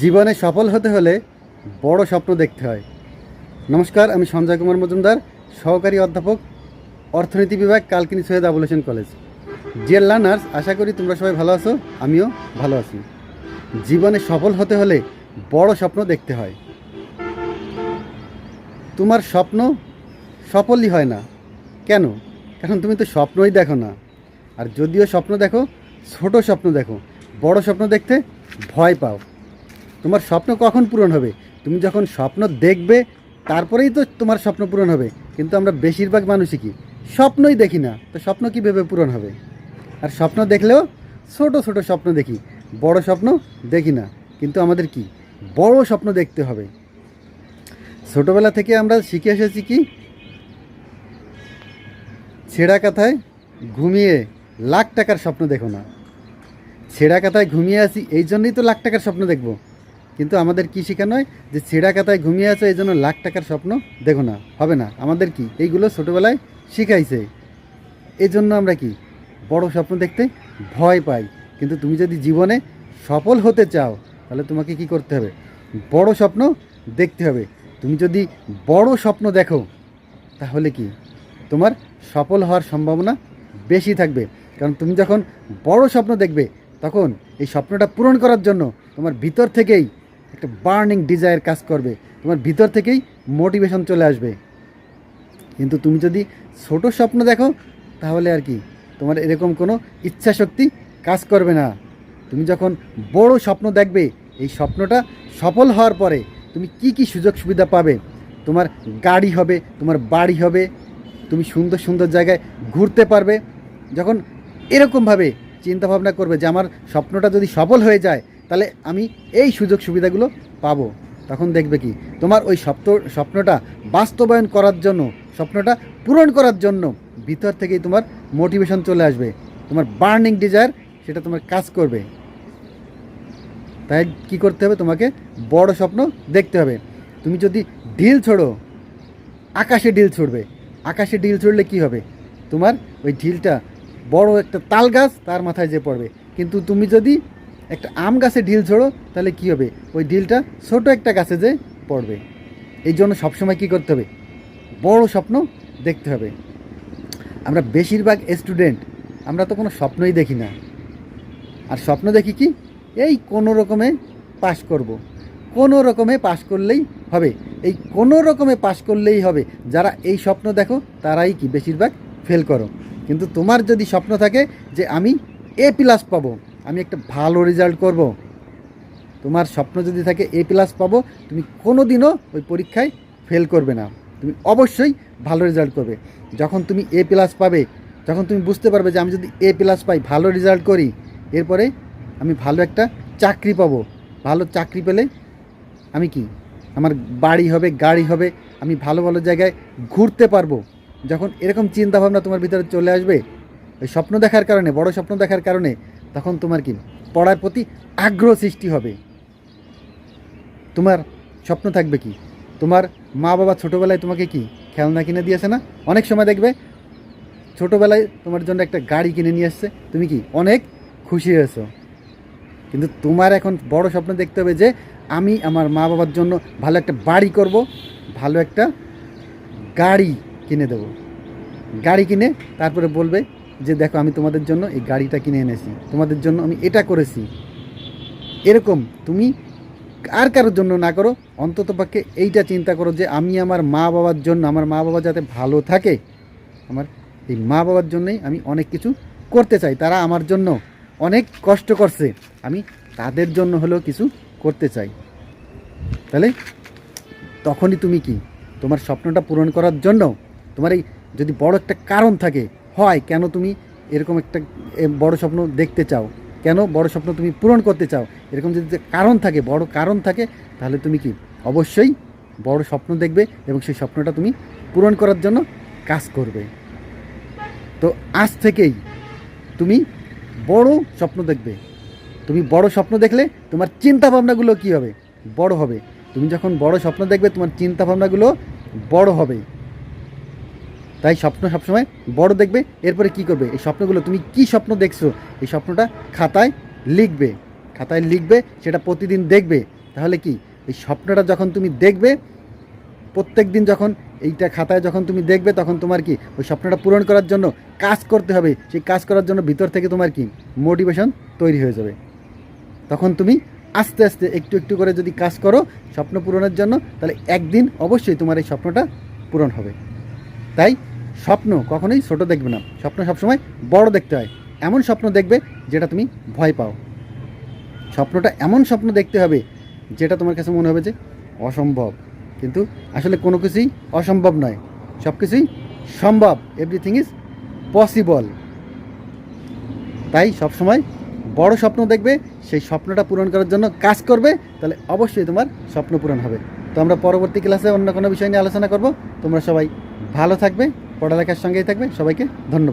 জীবনে সফল হতে হলে বড় স্বপ্ন দেখতে হয়। নমস্কার, আমি সঞ্জয় কুমার মজুমদার, সহকারী অধ্যাপক, অর্থনীতি বিভাগ, Kalkini Syed Abul Hossain college. Dear learners আশা করি তোমরা সবাই ভালো আছো, আমিও ভালো আছি। জীবনে সফল হতে হলে বড় স্বপ্ন দেখতে হয়। তোমার স্বপ্ন সফলই হয় না। কেন? কারণ তুমি তো স্বপ্নই দেখো না। আর যদিও স্বপ্ন দেখো, ছোট স্বপ্ন দেখো, বড় স্বপ্ন দেখতে ভয় পাও। তোমার স্বপ্ন কখন পূরণ হবে? তুমি যখন স্বপ্ন দেখবে, তারপরেই তো তোমার স্বপ্ন পূরণ হবে। কিন্তু আমরা বেশিরভাগ মানুষই কি? স্বপ্নই দেখি না। তো স্বপ্ন কীভাবে পূরণ হবে? আর স্বপ্ন দেখলেও ছোট ছোট স্বপ্ন দেখি। বড় স্বপ্ন দেখি না। কিন্তু আমাদের কি? বড় স্বপ্ন দেখতে হবে। ছোটোবেলা থেকে আমরা শিখে এসেছি কি? ছেঁড়া কাথায় ঘুমিয়ে লাখ টাকার স্বপ্ন দেখো না। ছেঁড়া কাথায় ঘুমিয়ে আসি এই জন্যই তো লাখ টাকার স্বপ্ন দেখব। কিন্তু আমাদের কি শেখানো হয় যে ছেঁড়া কাথায় ঘুমিয়ে আছো, এই জন্য লাখ টাকার স্বপ্ন দেখো না, হবে না। আমাদের কি? এইগুলো ছোটোবেলায় শিখাইছে। এই জন্য আমরা কি? বড় স্বপ্ন দেখতে ভয় পাই। কিন্তু তুমি যদি জীবনে সফল হতে চাও, তাহলে তোমাকে কি করতে হবে? বড় স্বপ্ন দেখতে হবে। তুমি যদি বড় স্বপ্ন দেখো, তাহলে কি? তোমার সফল হওয়ার সম্ভাবনা বেশি থাকবে। কারণ তুমি যখন বড় স্বপ্ন দেখবে, তখন এই স্বপ্নটা পূরণ করার জন্য তোমার ভিতর থেকেই একটা বার্নিং ডিজায়ার কাজ করবে। তোমার ভিতর থেকেই মোটিভেশন চলে আসবে। কিন্তু তুমি যদি ছোট স্বপ্ন দেখো, তাহলে আর কি? তোমার এরকম কোনো ইচ্ছা শক্তি কাজ করবে না। তুমি যখন বড় স্বপ্ন দেখবে, এই স্বপ্নটা সফল হওয়ার পরে তুমি কি কি সুযোগ সুবিধা পাবে? তোমার গাড়ি হবে, তোমার বাড়ি হবে, তুমি সুন্দর সুন্দর জায়গায় ঘুরতে পারবে। যখন এরকমভাবে চিন্তা ভাবনা করবে যে আমার স্বপ্নটা যদি সফল হয়ে যায় তাহলে আমি এই সুযোগ সুবিধাগুলো পাবো। তখন দেখবে কি? তোমার ওই স্বপ্ন স্বপ্নটা বাস্তবায়ন করার জন্য, স্বপ্নটা পূরণ করার জন্য ভিতর থেকেই তোমার মোটিভেশন চলে আসবে। তোমার বার্নিং ডিজায়ার সেটা তোমার কাজ করবে। তাই কি করতে হবে? তোমাকে বড় স্বপ্ন দেখতে হবে। তুমি যদি ঢিল ছোড়ো, আকাশে ঢিল ছুড়বে। আকাশে ঢিল ছুড়লে কি হবে? তোমার ওই ঢিলটা বড় একটা তাল গাছ তার মাথায় যে পড়বে। কিন্তু তুমি যদি একটা আম গাছে ঢিল ছোড়ো তাহলে কি হবে? ওই ঢিলটা ছোট একটা গাছে যে পড়বে। এই জন্য সবসময় কী করতে হবে? বড় স্বপ্ন দেখতে হবে। আমরা বেশিরভাগ স্টুডেন্ট, আমরা তো কোনো স্বপ্নই দেখি না। আর স্বপ্ন দেখি কি? এই কোনো রকমে পাশ করব। কোনো রকমে পাশ করলেই হবে। এই কোনো রকমে পাশ করলেই হবে। যারা এই স্বপ্ন দেখো, তারাই কি বেশিরভাগ ফেল করো। কিন্তু তোমার যদি স্বপ্ন থাকে যে আমি এ প্লাস পাবো। আমি একটা ভালো রেজাল্ট করব। তোমার স্বপ্ন যদি থাকে এ প্লাস পাবো, তুমি কোনো দিনও ওই পরীক্ষায় ফেল করবে না। তুমি অবশ্যই ভালো রেজাল্ট করবে। যখন তুমি এ প্লাস পাবে, যখন তুমি বুঝতে পারবে যে আমি যদি এ প্লাস পাই, ভালো রেজাল্ট করি, এরপরে আমি ভালো একটা চাকরি পাবো। ভালো চাকরি পেলে আমি কি? আমার বাড়ি হবে, গাড়ি হবে, আমি ভালো ভালো জায়গায় ঘুরতে পারব। যখন এরকম চিন্তা ভাবনা তোমার ভিতরে চলে আসবে ওই স্বপ্ন দেখার কারণে, বড় স্বপ্ন দেখার কারণে তখন তোমার কি পড়ার প্রতি আগ্রহ সৃষ্টি হবে। তোমার স্বপ্ন থাকবে কি? তোমার মা বাবা ছোটোবেলায় তোমাকে কি খেলনা কিনে দিয়েছে না? অনেক সময় দেখবে ছোটোবেলায় তোমার জন্য একটা গাড়ি কিনে নিয়ে আসছে। তুমি কি অনেক খুশি হয়েছো। কিন্তু তোমার এখন বড় স্বপ্ন দেখতে হবে যে আমি আমার মা বাবার জন্য ভালো একটা বাড়ি করব, ভালো একটা গাড়ি কিনে দেবো। গাড়ি কিনে তারপরে বলবে যে দেখো আমি তোমাদের জন্য এই গাড়িটা কিনে এনেছি। তোমাদের জন্য আমি এটা করেছি। এরকম তুমি আর কারোর জন্য না করো। অন্তত পক্ষে এইটা চিন্তা করো যে আমি আমার মা বাবার জন্য, আমার মা বাবা যাতে ভালো থাকে, আমার এই মা বাবার জন্যই আমি অনেক কিছু করতে চাই। তারা আমার জন্য অনেক কষ্ট করছে। আমি তাদের জন্য হলেও কিছু করতে চাই। তাহলে তখনই তুমি কি? তোমার স্বপ্নটা পূরণ করার জন্য তোমার এই যদি বড় একটা কারণ থাকে হয়? কেন তুমি এরকম একটা বড় স্বপ্ন দেখতে চাও? কেন বড় স্বপ্ন তুমি পূরণ করতে চাও? এরকম যদি কারণ থাকে, বড় কারণ থাকে, তাহলে তুমি কি অবশ্যই বড় স্বপ্ন দেখবে এবং সেই স্বপ্নটা তুমি পূরণ করার জন্য কাজ করবে। তো আজ থেকেই তুমি বড় স্বপ্ন দেখবে। তুমি বড় স্বপ্ন দেখলে তোমার চিন্তা ভাবনাগুলো কী হবে? বড় হবে। তুমি যখন বড় স্বপ্ন দেখবে, তোমার চিন্তা ভাবনাগুলো বড় হবে। তাই স্বপ্ন সবসময় বড় দেখবে, এরপরে কি করবে? এই স্বপ্নগুলো তুমি কি স্বপ্ন দেখছ? এই স্বপ্নটা খাতায় লিখবে। খাতায় লিখবে, সেটা প্রতিদিন দেখবে। তাহলে কি? এই স্বপ্নটা যখন তুমি দেখবে প্রত্যেক দিন যখন এইটা খাতায় যখন তুমি দেখবে, তখন তোমার কি? ওই স্বপ্নটা পূরণ করার জন্য কাজ করতে হবে। সেই কাজ করার জন্য ভিতর থেকে তোমার কি? মোটিভেশন তৈরি হয়ে যাবে। তখন তুমি আস্তে আস্তে একটু একটু করে যদি কাজ করো স্বপ্ন পূরণের জন্য, তাহলে একদিন অবশ্যই তোমার এই স্বপ্নটা পূরণ হবে। তাই স্বপ্ন কখনোই ছোট দেখবে না। স্বপ্ন সবসময় বড় দেখতে হয়। এমন স্বপ্ন দেখবে যেটা তুমি ভয় পাও। স্বপ্নটা এমন স্বপ্ন দেখতে হবে যেটা তোমার কাছে মনে হবে যে অসম্ভব। কিন্তু আসলে কোনো কিছুই অসম্ভব নয়। সব কিছুই সম্ভব। এভরিথিং ইজ পসিবল তাই সবসময় বড় স্বপ্ন দেখবে, সেই স্বপ্নটা পূরণ করার জন্য কাজ করবে, তাহলে অবশ্যই তোমার স্বপ্ন পূরণ হবে। তো আমরা পরবর্তী ক্লাসে অন্য কোনো বিষয় নিয়ে আলোচনা করব। তোমরা সবাই ভালো থাকবে। পড়ালেখার সঙ্গেই থাকবে সবাইকে ধন্যবাদ।